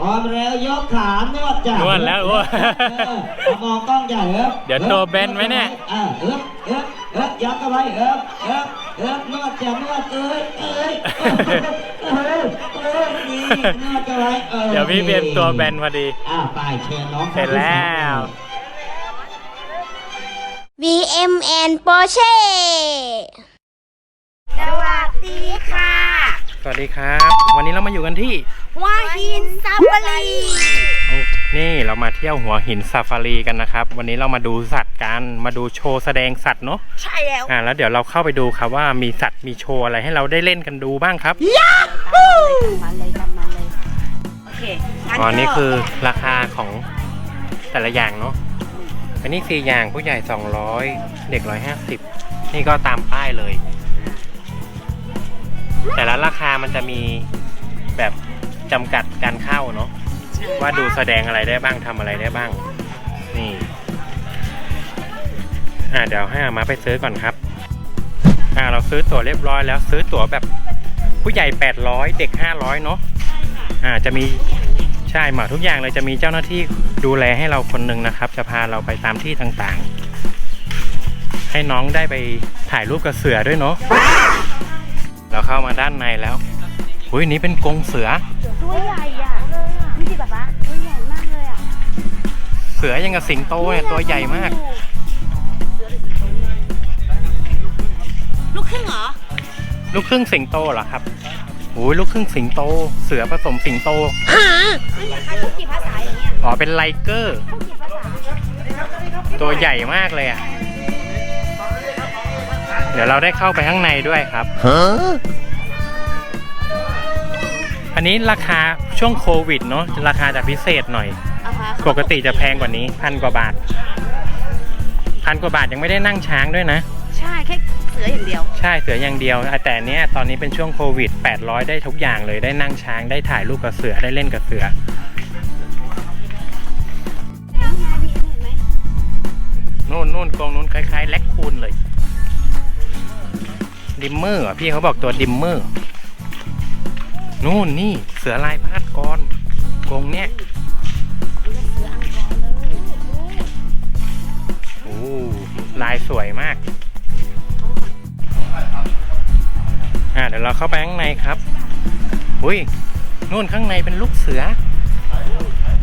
พร้อมแล้วยกขานวดจ้ะนวดแล้วโอ้ยเออเอามองกล้องใหญ่เอิบเดี๋ยวตัวเบนไหมเนี่ยเออเอิบเอิบเอิบยัดเข้าไปเอิบเอิบเอิบนวดจ้ะนวดเอ้ยเอ้ยเอ้ยเอ้ยนี่นวดเข้าไปออ เดี๋ยวพี่เบนตัวแบนพอดี อ่าไปเชิญน้องเสร็จแล้ว VMN Porsche สวัสดีค่ะ สวัสดีครับ วันนี้เรามาอยู่กันที่หัวหินซับปรีนี่เรามาเที่ยวหัวหินซาฟารีกันนะครับ วันนี้เรามาดูสัตว์กันมาดูโชว์แสดงสัตว์เนาะใช่แล้วอ่าแล้วเดี๋ยวเราเข้าไปดูครับว่ามีสัตว์มีโชว์อะไรให้เราได้เล่นกันดูบ้างครับมาเลยตามมาเลยโอเคงั้นอ๋อนี่ก็คือราคาของแต่ละอย่างเนาะอันนี้สี่อย่างผู้ใหญ่ 200 เด็ก 150 นี่ก็ตามป้ายเลย แต่ละราคามันจะมีแบบจำกัดการเข้าเนาะว่าดูแสดงอะไรได้บ้างทำอะไรได้บ้าง นี่อ่าเดี๋ยวให้อามาไปซื้อก่อนครับ อ่าเราซื้อตั๋วเรียบร้อยแล้วซื้อตั๋วแบบผู้ใหญ่ 800 เด็ก 500 เนาะอ่าจะมีใช่เหมาทุกอย่างเลยจะมีเจ้าหน้าที่ดูแลให้เราคนหนึ่งนะครับ จะพาเราไปตามที่ต่างๆ ให้น้องได้ไปถ่ายรูปกับเสือด้วยเนาะ เราเข้ามาด้านในแล้วอุ้ยนี่เป็นกรงเสือ ตัวใหญ่อะนี่สิแบบว่าตัวใหญ่มากเลยอะเสือยังกับสิงโตเนี่ยตัวใหญ่มาก ลูกครึ่งเหรอ ลูกครึ่งสิงโตเหรอครับโอ้ยลูกครึ่งสิงโต เสือผสมสิงโตไม่มีใครพูดกี่ภาษาอย่างเงี้ย อ๋อเป็นไลเกอร์พูดกี่ภาษาตัวใหญ่มากเลยอะ เดี๋ยวเราได้เข้าไปข้างในด้วยครับ อันนี้ราคาช่วงโควิดเนาะราคาจะพิเศษหน่อยอะฮะปกติจะแพงกว่านี้พันกว่าบาท พันกว่าบาทยังไม่ได้นั่งช้างด้วยนะ ใช่แค่เสืออย่างเดียว ใช่เสืออย่างเดียว แต่อันเนี้ยตอนนี้เป็นช่วงโควิด 800 ได้ทุกอย่างเลยได้นั่งช้างได้ถ่ายรูปกับเสือได้เล่นกับเสือนู่นนู่นกรงนู่นคล้ายๆแล็กคูนเลย ดิมเมอร์พี่เขาบอกตัวดิมเมอร์ นู่นนี่เสือลายพาดกรกงเนี้ยโอ้ลายสวยมาก อ่าเดี๋ยวเราเข้าไปข้างในครับ อุ้ยนู่นข้างในเป็นลูกเสือ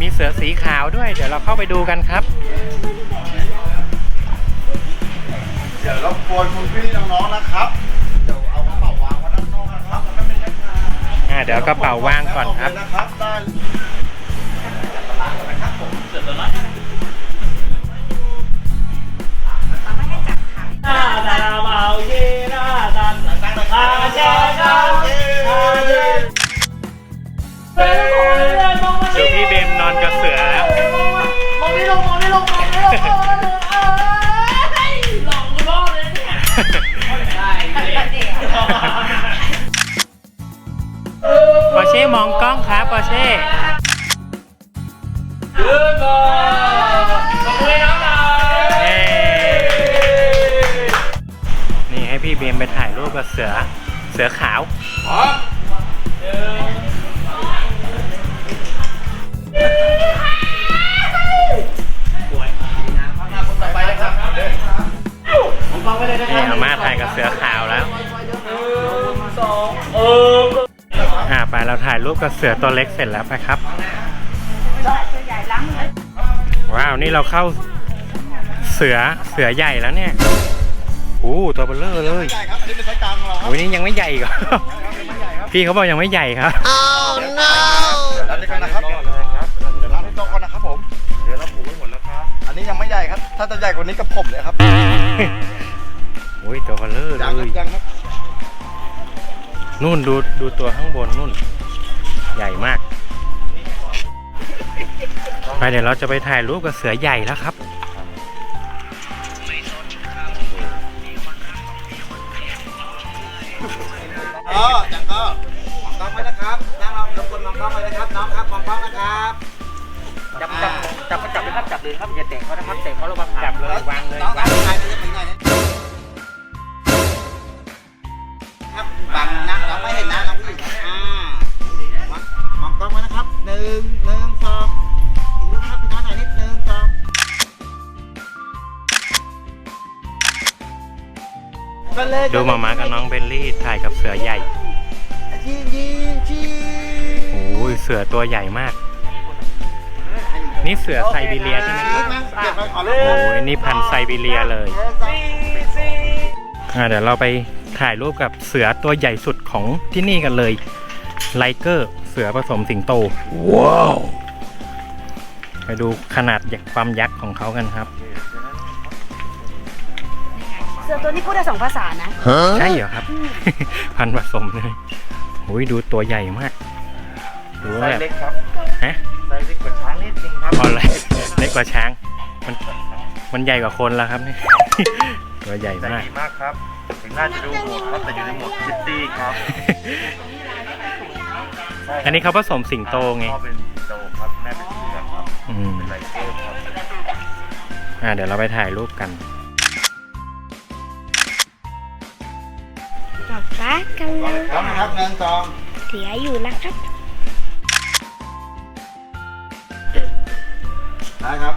มีเสือสีขาวด้วย เดี๋ยวเราเข้าไปดูกันครับ เดี๋ยวรบกวนคุณพี่น้องๆนะครับ เดี๋ยวเอากระเป๋าวางก่อนครับเาเลยนะครับได้ดูพี่เบมนอนกับเสือแล้วปอร์เช่มองกล้องครับปอร์เช่เย้นี่ให้พี่เบมไปถ่ายรูปกับเสือ เสือขาวต่อไปเลยครับ นี่อาม่าถ่ายกับเสือขาวแล้วอ่า ไปเราถ่ายรูปกับเสือตัวเล็กเสร็จแล้วไปครับ ว้าวนี่เราเข้าเสือเสือใหญ่แล้วเนี่ยโอ้ตัวเบลเลอร์เลยใหญ่ครับอันนี้เป็นไซส์กลางของเราครับโอ้ยนี่ยังไม่ใหญ่อีก็พี่เขาบอกยังไม่ใหญ่ครับ เดี๋ยวร้านนี้กันนะครับเดี๋ยวร้านให้โต๊ะก่อนนะครับผมเดี๋ยวเราผูกไว้หมดแล้วครับ อันนี้ยังไม่ใหญ่ครับ ถ้าจะใหญ่กว่านี้กับผมเลยครับโอ้ยตัวเบลเลอร์ยังเลครัยบยังครับ นู่นดูดูตัวข้างบนนู่น ใหญ่มาก ไปเดี๋ยวเราจะไปถ่ายรูปกับเสือใหญ่แล้วครับ อ๋อยังก็มองกล้องไว้นะครับนั่งเรารบกวนมองกล้องไว้นะครับน้องครับมองกล้องนะครับจับจับจับก็จับเลยครับจับเลยครับอย่าเตะเขานะครับเตะเขาระวังจับเลยวางเลยน้องวางถ่าย งหนึ่งสองดูนะครับพี่น้องถ่ายนิดหนึ่งสองดูหมามากับน้องเบลลี่ถ่ายกับเสือใหญ่ยิงยิงยิโอ้ยเสือตัวใหญ่มาก นี่เสือไซบีเรียใช่ไหมครับเอรูโอ้ยนี่พันไซบีเรียเลยอะเดี๋ยวเราไปถ่ายรูปกับเสือตัวใหญ่สุดของที่นี่กันเลยไลเกอร์ เสือผสมสิงโต ว้าว ไปดูขนาดยักษ์ความยักษ์ของเขากันครับ เสือตัวนี้พูดได้สองภาษานะใช่เหรอครับ พันธุ์ผสมเลยโอ้ยดูตัวใหญ่มากดูไซแบบส์เล็กครับฮะไซส์เล็กกว่าช้างนิดนึงครับอ๋อเลยเล็กกว่าช้าง มันมันใหญ่กว่าคนแล้วครับนี่ตัวใหญ่แต่มาก ดีมากครับ ถึงน่าจะดูโหดครับแต่อยู่ในโหมดคิตตี้ครับ อันนี้เขาผสมสิงโตไงพ่อเป็นโตครับแม่เป็นเสือครับอืมเป็นไลเกอร์ครับอ่าเดี๋ยวเราไปถ่ายรูปกันป๊าป๊ากำลังครับนะครับเงินซองเสียอยู่นะครับได้ครับ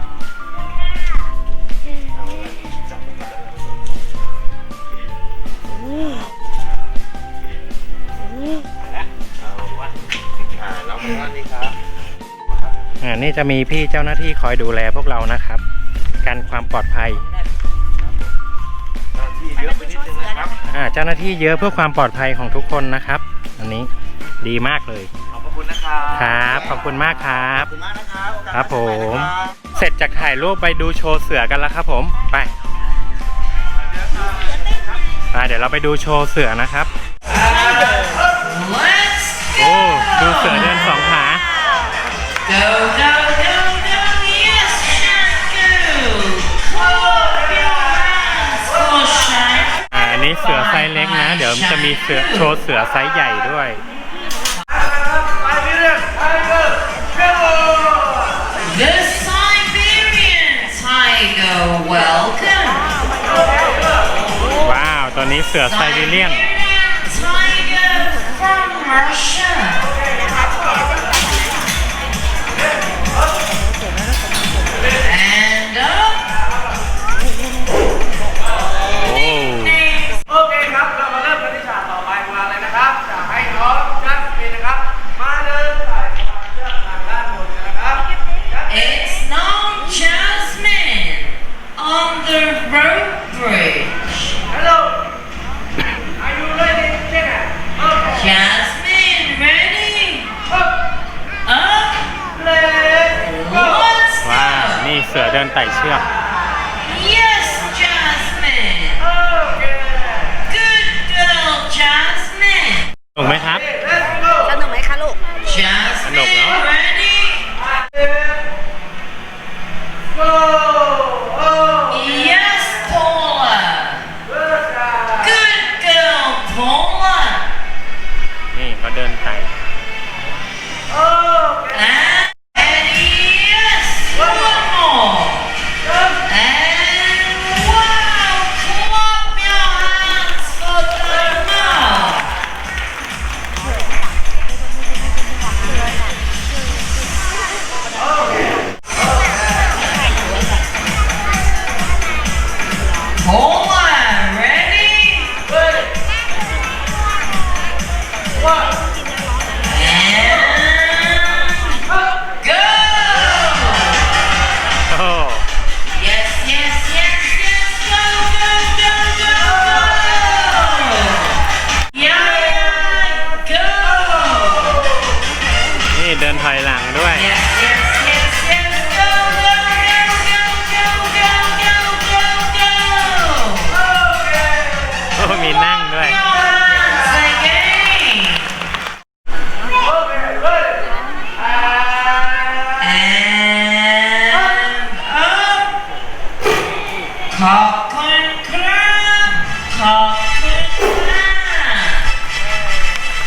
นี่จะมีพี่เจ้าหน้าที่คอยดูแลพวกเรานะครับการความปลอดภัยหน้าที่เยอะไปนิดนึงนะครับอ่าเจ้าหน้าที่เยอะเพื่อความปลอดภัยของทุกคนนะครับ อันนี้ดีมากเลย ขอบพระคุณนะครับครับขอบคุณมากครับ ขอบคุณมากนะครับโอกาสครับผม หน้าเจอกันนะครับเสร็จจากถ่ายรูปไปดูโชว์เสือกันแล้วครับผมไปอ่าเดี๋ยวเราไปดูโชว์เสือนะครับโอ้ดูเสือเดินสองขา Go, go, go, go, เสือไซส์เล็กนะ เดี๋ยวมันจะมีเสือโชว์เสือไซส์ใหญ่ด้วย The Siberian tiger, welcome! ว้าวตอนนี้เสือไซบีเรียน เสือเดินไต่เชือก Yes, Jasmine. Okay Good girl, Jasmine. ถูกไหมครับ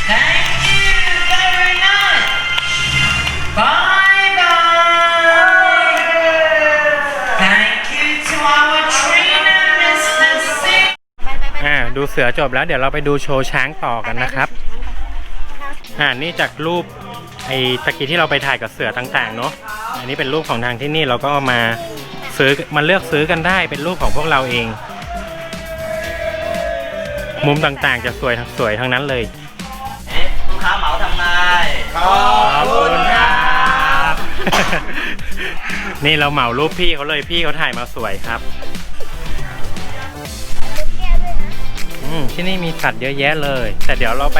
Thank you very much. Bye bye. Thank you to our trainer, Mr. Singh. อ่าดูเสือจบแล้วเดี๋ยวเราไปดูโชว์ช้างต่อกันนะครับ อ่านี่จากรูปไอ้ตะกี้ที่เราไปถ่ายกับเสือต่างๆเนาะ อันนี้เป็นรูปของทางที่นี่เราก็เอามาซื้อมาเลือกซื้อกันได้เป็นรูปของพวกเราเอง มุมต่างๆจะสวยสวยทั้งนั้นเลย ขอบคุณครับ นี่เราเหมารูปพี่เขาเลยพี่เขาถ่ายมาสวยครับ อืมที่นี่มีสัตว์เยอะแยะเลย แต่เดี๋ยวเราไป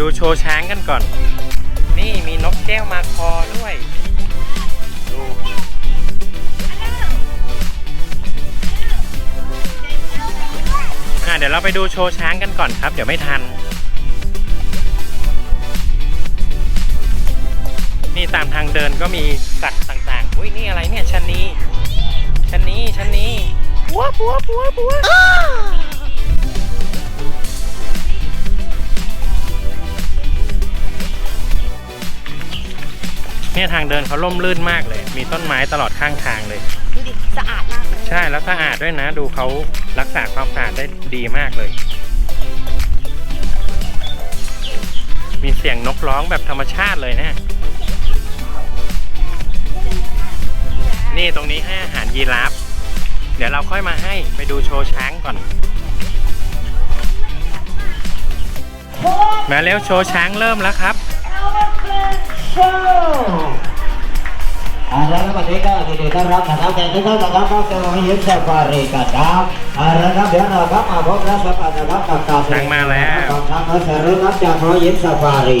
ดูโชว์ช้างกันก่อน นี่มีนกแก้วมาคอด้วย ดูอะเดี๋ยวเราไปดูโชว์ช้างกันก่อนครับ เดี๋ยวไม่ทัน นี่ตามทางเดินก็มีสัตว์ต่างๆ อุ้ยนี่อะไรเนี่ยชันนีชันนีชันนีปัวปัวปัวปัวเนี่ยทางเดินเขาล่มลื่นมากเลย มีต้นไม้ตลอดข้างทางเลย ดูดิ สะอาดมากเลย ใช่แล้วสะอาดด้วยนะ ดูเขารักษาความสะอาดได้ดีมากเลย มีเสียงนกร้องแบบธรรมชาติเลยนะ นี่ตรงนี้ให้อาหารยีราฟ เดี๋ยวเราค่อยมาให้ไปดูโชว์ช้างก่อน มาเร็วโชว์ช้างเริ่มแล้วครับอ่าแล้วก็วันนี้ก็ยินดีต้อนรับนะครับแต่ทุกท่านนะครับเข้าสู่หัวหินซาฟารีกันครับอ่าแล้วครับเดี๋ยวเราครับมาพบและสัมผัสนะครับกับการแสดงช้างมาแล้วของทางนักแสดงรับจากหัวหินซาฟารี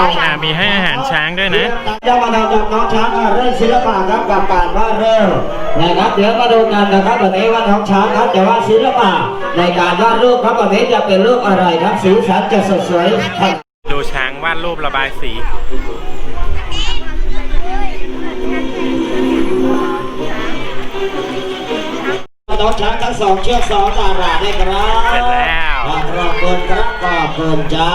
อ่ามีให้อาหารช้างด้วยนะจะมาดูกับน้องช้างเรื่องศิลปะครับกับการวาดเร็วนะครับเดี๋ยวมาดูกันนะครับวันนี้ว่าน้องช้างครับจะวาดศิลปะในการวาดรูปครับวันนี้จะเป็นรูปอะไรครับสีสันจะสดสวยขนาดดูช้างวาดรูประบายสีน้องช้างทั้งสองเชือกสองดาราได้ครับเสร็จแล้วขอบคุณครับขอบคุณจ้า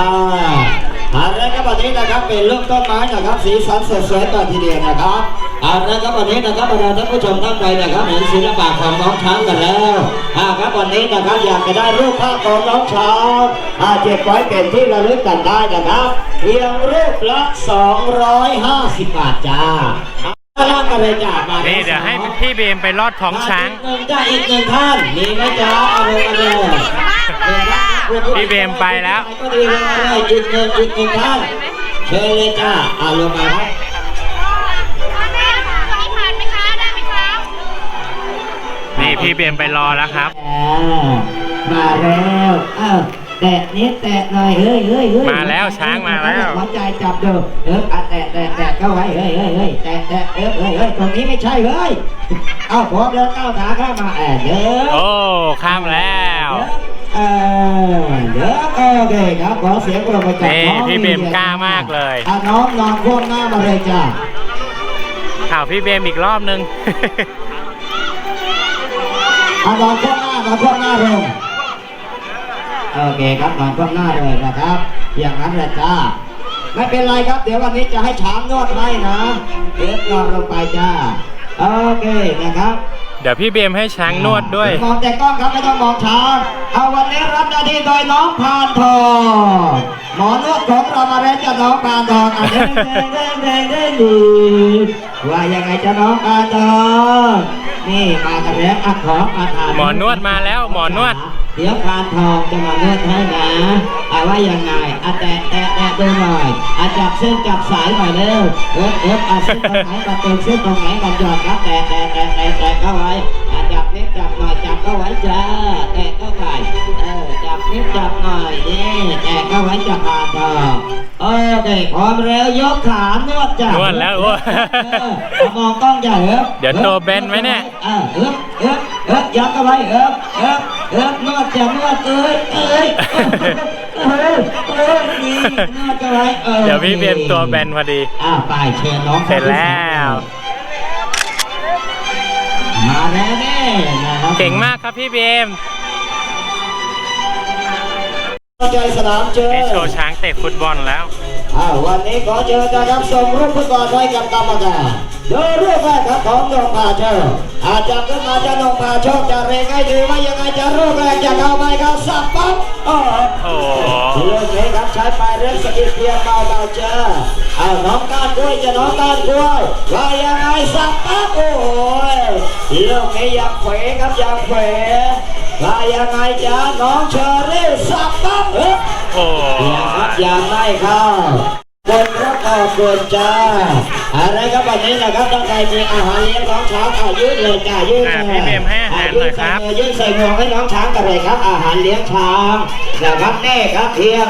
อะไรครับวันนี้นะครับเป็นรูปต้นไม้นะครับสีสันสดสวยต่อทีเดียวนะครับอะไรครับวันนี้นะครับเราท่านผู้ชมท่านใดนะครับเห็นศิลปะของน้องช้างกันแล้วอ่าครับวันนี้นะครับอยากจะได้รูปภาพของน้องช้างอ่าเก็บไว้เป็นที่ระลึกกันได้นะครับเพียงรูปละ250บาทจ้าเอาล่างกันเลยจ้ามานี่เดี๋ยวให้พี่เบมไปลอดท้องช้างอีกหนึ่งจ้าอีกหนึ่งท่านมีไหมจ้าเอาเลยเอาเลย พี่เบมไปแล้วก็ดีเลยเอาเลยอีกหนึ่งอีกหนึ่งท่านเชิญเลยจ้าเอาลงมาครับนี่พี่เบมไปรอแล้วครับอ่ามาแล้วเอ้าแตะนิดแตะหน่อยเฮ้ยเฮ้ยเฮ้ยมาแล้วช้างมาแล้วหัวใจจับเด้อเอออะแตะแตะแตะเข้าไว้เฮ้ยเฮ้ยเฮ้ยแตะแตะเออเฮ้ยเฮ้ยตรงนี้ไม่ใช่เฮ้ยเอาพร้อมแล้วก้าวขาเข้ามาแอบเด้อโอ้ข้ามแล้ว เออเดี๋ยวโอเคครับขอเสียงปรบมือจากนี่น้องพี่เบมลียกล้ามากเลย อะน้องนอนพ่วงหน้ามาเลยจ้าข่าวพี่เบมอีกรอบนึง อะนอนพ่วงหน้านอนพ่วงหน้าลงโอเคครับนอนพ่วงหน้าเลยนะครับ อย่างนั้นแหละจ้าไม่เป็นไรครับ เดี๋ยววันนี้จะให้ช้างนวดให้นะเดี๋ยวนอนลงไปจ้าโอเคนะครับ เดี๋ยวพี่เบมให้ช้างนวดด้วย มองแต่กล้องครับไม่ต้องมองช้างเอาวันนี้รับหน้าที่โดยน้องพานทองหมอนวดของเรามาเล้วจะน้องพานทองอะเด้งเด้งเด้งเด้งดีว่ายังไงจะน้องพานทองนี่มากันแล้วอะขออาถานหมอนวดมาแล้วหมอนวด เดี๋ยวพานทองจะมานวดให้นะเอาว่ายังไงอะแตะแตะแตะดูหน่อยอะจับเส้นจับสายหน่อยเร็วเอ๊ะเอ๊ะอะเส้นตรงไหนมาเติมเส้นตรงไหนกันหยอดครับแตะแตะแตะแตะแตะเข้าไว้อะจับนิดจับหน่อยจับเข้าไว้จ้าแตะเข้าไปเออจับนิดจับหน่อยนี่แตะเข้าไว้จะพานทองโอเคพร้อมแล้วยกขานวดจ้ะนวดแล้วโอ้เออเอามองกล้องใหญ่เอ๊ะเดี๋ยวตัวเบนไหมเนี่ยเออเอ๊ะเอ๊ะเอ๊ะยักเข้าไว้เอ๊ะเอ๊ะ รับนอดจะนอดเอ้ยเอ้ยเอ้ยเอ้ยนี่นอดเข้าไว้ออเดี๋ยวพี่เบมตัวแบนพอดี อ้าไปเชิญน้องเสร็จแล้ว มาแล้วแน่นะครับเก่งมากครับพี่เบม ใจสนามเจอนี่โชว์ช้างเตะฟุตบอลแล้วอ่าวันนี้ขอเชิญนะครับส่งรูปฟุตบอลไว้กับกรรมการโดยรูปแรกครับของนงพาโชคอาจจะขึ้นมาจะนงพาโชคจะเร่งให้ดีว่ายังไงจะรูปแรกจะเข้าไปครับสับปั๊บโอ้โหโอ้โหลูกนี้ครับใช้ไปเรื่องสกิดเพียงเบาๆเจอเอาน้องก้านกล้วยจะน้องก้านกล้วยว่ายังไงสับปั๊บโอ้โหลูกนี้ยังเขวครับยังเขว ว่ายังไงจ้าน้องเชอรี่สับปั๊บเฮ้ยโอ้โหยังครับยังไม่เข้าบนพระขอบคุณจ้าอะไรครับวันนี้นะครับต้องใครมีอาหารเลี้ยงน้องช้างอายืดเลยจ้ายืดอะเลยพี่เบมให้อาหารหน่อยครับยืดใส่หมวกให้น้องช้างกันเลยครับ อาหารเลี้ยงช้างนะครับแน่ครับเพียง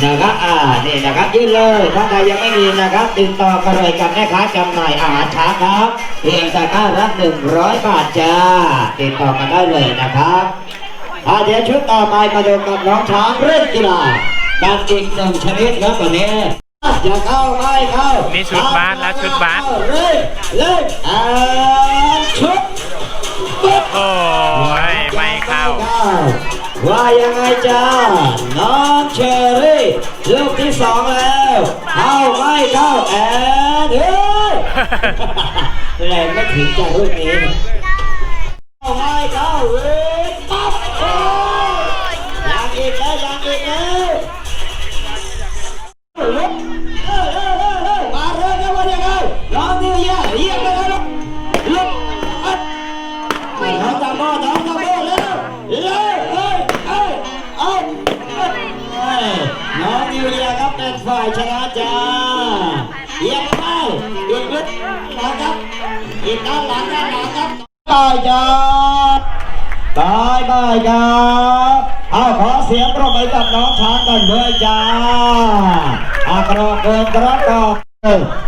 นะครับอ่านี่นะครับยืดเลยถ้าใครยังไม่มีนะครับ ติดต่อกันเลยกับแม่ค้าจำหน่ายอาหารช้างครับเพียงตะกร้าละหนึ่งร้อยบาทจ้าติดต่อกันได้เลยนะครับอาเดี๋ยวชุดต่อไปมาดูกับน้องช้างเล่นกีฬาการอีกหนึ่งชนิดครับวันนี้อย่าเข้าไม่เข้านี่นี่ชุดบาสแล้วชุดบาสเล่นเล่นอ่าชุด ว่ายังไงจ้าน้องเชอรี่ลูกที่สองแล้วเข้าไม่เข้าแอนเฮ้ยแรงไม่ถึงจ้าลูกนี้เข้าไม่เข้าเว้ย ฝ่ายชนะจ้าเยี่ยมไปอีกนิดนะครับอีกด้านหลังด้านหลังครับบายจ้าบายบายครับเอาขอเสียงปรบมือกับน้องช้างกันด้วยจ้าอากรอกเกินกระดอก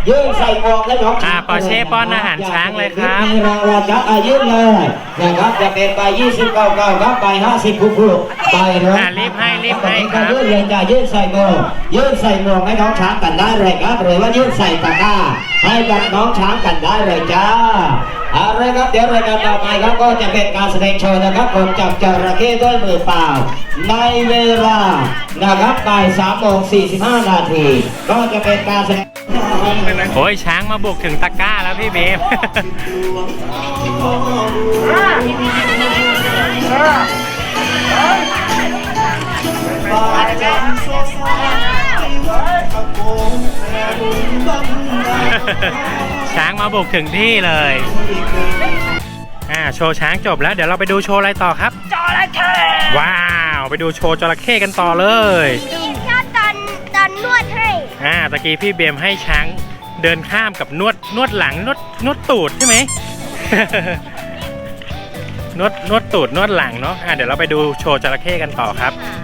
ยื่นใส่หมวกให้น้องช้างอ่าปอเช่ป้อนอาหารช้างเลยครับมีรางวัลครับอายุเลยนะครับจะเป็นใบ20เก้าเก้าครับใบ50คู่คู่ใบร้อยอ่ารีบให้รีบให้ครับยื่นเลยจ้ะยื่นใส่หมวกยื่นใส่หมวกให้น้องช้างกันได้เลยครับหรือว่ายื่นใส่ตะกร้าให้กับน้องช้างกันได้เลยจ้า เอาเลยครับเดี๋ยวรายการต่อไปครับก็จะเป็นการแสดงโชว์นะครับผมจับจระเข้ด้วยมือเปล่า ในเวลานะครับบ่าย3โมง45นาทีก็จะเป็นการแสดงโอ้ยช้างมาบุกถึงตะกร้าแล้วพี่เบม ช้างมาบุกถึงที่เลย อ่า โชว์ช้างจบแล้ว เดี๋ยวเราไปดูโชว์อะไรต่อครับ จระเข้ ว้าว ไปดูโชว์จระเข้กันต่อเลยนี่ชอบตอนตอนนวดให้อ่า ตะกี้พี่เบมให้ช้างเดินข้ามกับนวดนวดหลังนวดนวดตูดใช่ไหมนวดนวดตูดนวดหลังเนาะ อ่าเดี๋ยวเราไปดูโชว์จระเข้กันต่อครับค่ะ